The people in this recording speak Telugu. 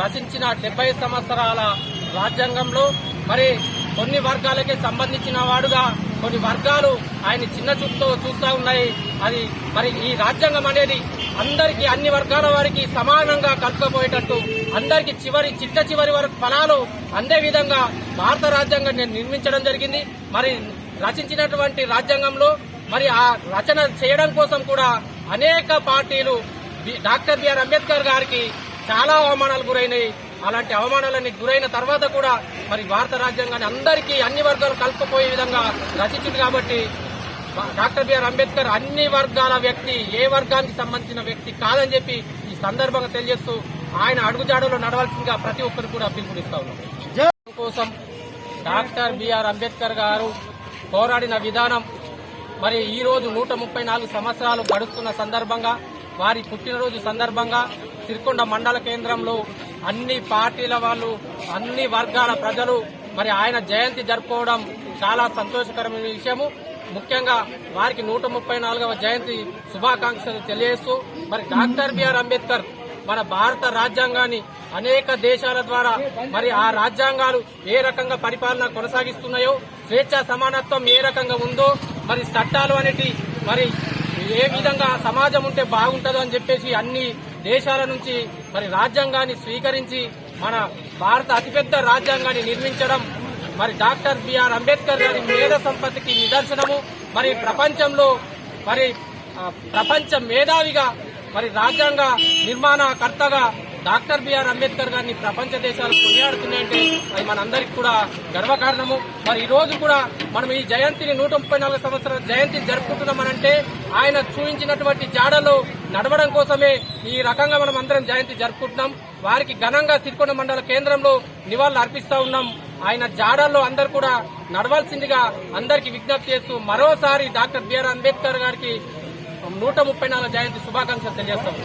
రచించిన డెబ్బై సంవత్సరాల రాజ్యాంగంలో మరి కొన్ని వర్గాలకే సంబంధించిన వాడుగా కొన్ని వర్గాలు ఆయన చిన్న చూపుతో చూస్తా ఉన్నాయి. అది మరి ఈ రాజ్యాంగం అనేది అందరికీ అన్ని వర్గాల వారికి సమానంగా కలుపుకపోయేటట్టు అందరికీ చివరి చిట్ట చివరి వరకు ఫలాలు అందే విధంగా భారత రాజ్యాంగం నిర్మించడం జరిగింది. మరి రచించినటువంటి రాజ్యాంగంలో మరి ఆ రచన చేయడం కోసం కూడా అనేక పార్టీలు డాక్టర్ బిఆర్ అంబేద్కర్ గారికి చాలా అవమానాలు గురైనాయి. అలాంటి అవమానాలని గురైన తర్వాత కూడా మరి భారత రాజ్యాంగాన్ని అందరికీ అన్ని వర్గాలు కలుపుకుపోయే విధంగా రచించింది కాబట్టి డాక్టర్ బిఆర్ అంబేద్కర్ అన్ని వర్గాల వ్యక్తి ఏ వర్గానికి సంబంధించిన వ్యక్తి కాదని చెప్పి ఈ సందర్భంగా తెలియజేస్తూ ఆయన అడుగుజాడలో నడవాల్సిందిగా ప్రతి ఒక్కరు కూడా పిలుపునిస్తా ఉన్నాం. కోసం డాక్టర్ బిఆర్ అంబేద్కర్ గారు పోరాడిన విధానం మరి ఈ రోజు నూట ముప్పై నాలుగు సంవత్సరాలు గడుస్తున్న సందర్భంగా వారి పుట్టినరోజు సందర్భంగా సిరికొండ మండల కేంద్రంలో అన్ని పార్టీల వాళ్ళు అన్ని వర్గాల ప్రజలు మరి ఆయన జయంతి జరుపుకోవడం చాలా సంతోషకరమైన విషయము. ముఖ్యంగా వారికి నూట ముప్పై నాలుగవ జయంతి శుభాకాంక్షలు తెలియజేస్తూ మరి డాక్టర్ బిఆర్ అంబేద్కర్ మన భారత రాజ్యాంగాన్ని అనేక దేశాల ద్వారా మరి ఆ రాజ్యాంగాలు ఏ రకంగా పరిపాలన కొనసాగిస్తున్నాయో స్వేచ్ఛ సమానత్వం ఏ రకంగా ఉందో మరి చట్టాలు అనేటి మరి ఏ విధంగా సమాజం ఉంటే బాగుంటుందో అని చెప్పేసి అన్ని దేశాల నుంచి మరి రాజ్యాంగాన్ని స్వీకరించి మన భారత అతిపెద్ద రాజ్యాంగాన్ని నిర్మించడం మరి డాక్టర్ బిఆర్ అంబేద్కర్ గారి మేధ సంపత్తికి నిదర్శనము. మరి ప్రపంచంలో మరి ప్రపంచ మేధావిగా మరి రాజ్యాంగ నిర్మాణకర్తగా డాక్టర్ బిఆర్ అంబేద్కర్ గారిని ప్రపంచ దేశాలు కొనియాడుతున్నాయంటే అది మనందరికి కూడా గర్వకారణము. మరి ఈ రోజు కూడా మనం ఈ జయంతిని నూట ముప్పై నాలుగు సంవత్సరాల జయంతి జరుపుకుంటున్నామనంటే ఆయన చూపించినటువంటి జాడలో నడవడం కోసమే ఈ రకంగా మనం అందరం జయంతి జరుపుకుంటున్నాం. వారికి ఘనంగా సిరికొండ మండల కేంద్రంలో నివాళులు అర్పిస్తా ఉన్నాం. ఆయన జాడల్లో అందరు కూడా నడవాల్సిందిగా అందరికి విజ్ఞప్తి చేస్తూ మరోసారి డాక్టర్ బిఆర్ అంబేద్కర్ గారికి నూట ముప్పై నాలుగు జయంతి శుభాకాంక్షలు తెలియజేస్తాం.